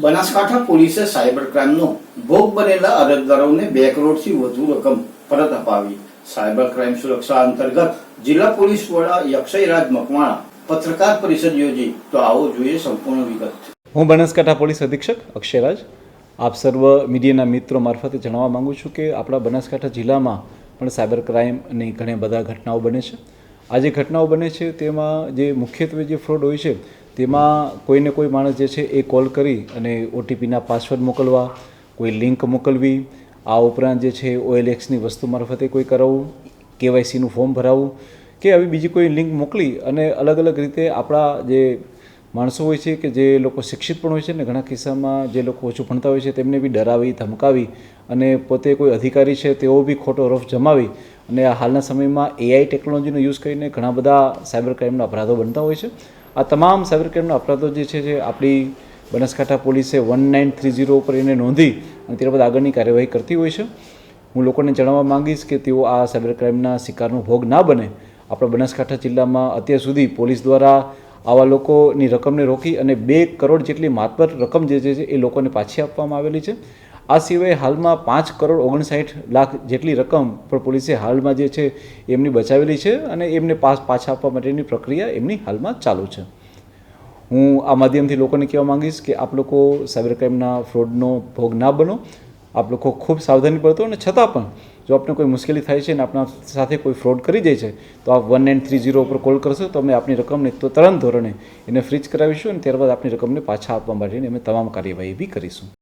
બનાસકાંઠા પોલીસે સાયબર ક્રાઇમનો ભોગ બનેલા અરજદારોને બે કરોડથી વધુ રકમ પરત અપાવી. સાયબર ક્રાઇમ સુરક્ષા અંતર્ગત જિલ્લા પોલીસ વડા યક્ષયરાજ મકવાણા પત્રકાર પરિષદ યોજી. તો આવો જોઈએ સંપૂર્ણ વિગત. હું બનાસકાંઠા પોલીસ અધિક્ષક અક્ષયરાજ. આપ સર્વ મીડિયાના મિત્રો મારફતે જણાવવા માંગુ છું કે આપણા બનાસકાંઠા જિલ્લામાં પણ સાયબર ક્રાઇમની ઘણી બધા ઘટનાઓ બને છે. આ જે ઘટનાઓ બને છે તેમાં જે મુખ્યત્વે જે ફ્રોડ હોય છે તેમાં કોઈને કોઈ માણસ જે છે એ કોલ કરી અને ઓટીપીના પાસવર્ડ મોકલવા, કોઈ લિંક મોકલવી, આ ઉપરાંત જે છે ઓએલએક્સની વસ્તુ મારફતે કોઈ કરાવવું કેવાયસીનું ફોર્મ ભરાવવું કે આવી બીજી કોઈ લિંક મોકલી અને અલગ અલગ રીતે આપણા જે માણસો હોય છે કે જે લોકો શિક્ષિત પણ હોય છે ને ઘણા કિસ્સામાં જે લોકો ઓછું ભણતા હોય છે તેમને બી ડરાવી, ધમકાવી અને પોતે કોઈ અધિકારી છે તેઓ બી ખોટો રફ જમાવી અને હાલના સમયમાં એઆઈ ટેકનોલોજીનો યુઝ કરીને ઘણા બધા સાયબર ક્રાઇમના અપરાધો બનતા હોય છે. આ તમામ સાયબર ક્રાઇમના અપરાધો જે છે આપણી બનાસકાંઠા પોલીસે વન નાઇન થ્રી ઝીરો ઉપર એને નોંધી અને ત્યારબાદ આગળની કાર્યવાહી કરતી હોય છે. હું લોકોને જણાવવા માંગીશ કે તેઓ આ સાયબર ક્રાઇમના શિકારનો ભોગ ના બને. આપણા બનાસકાંઠા જિલ્લામાં અત્યાર સુધી પોલીસ દ્વારા આવા લોકોની રકમને રોકી અને બે કરોડ જેટલી માતબર રકમ જે છે એ લોકોને પાછી આપવામાં આવેલી છે. આ સિવાય હાલમાં પાંચ કરોડ ઓગણસાઠ લાખ જેટલી રકમ પણ પોલીસે હાલમાં જે છે એમની બચાવેલી છે અને એમને પાસ પાછા આપવા માટેની પ્રક્રિયા એમની હાલમાં ચાલુ છે. હું આ માધ્યમથી લોકોને કહેવા માંગીશ કે આપ લોકો સાયબર ક્રાઇમના ફ્રોડનો ભોગ ના બનો. આપ લોકો ખૂબ સાવધાની પડતો અને છતાં પણ જો આપને કોઈ મુશ્કેલી થાય છે અને આપણા સાથે કોઈ ફ્રોડ કરી જાય છે, તો આપ વન નાઇન થ્રી ઝીરો ઉપર કોલ કરશો તો અમે આપની રકમને તો તરત ધોરણે એને ફ્રીજ કરાવીશું અને ત્યારબાદ આપની રકમને પાછા આપવા માટેની અમે તમામ કાર્યવાહી બી કરીશું.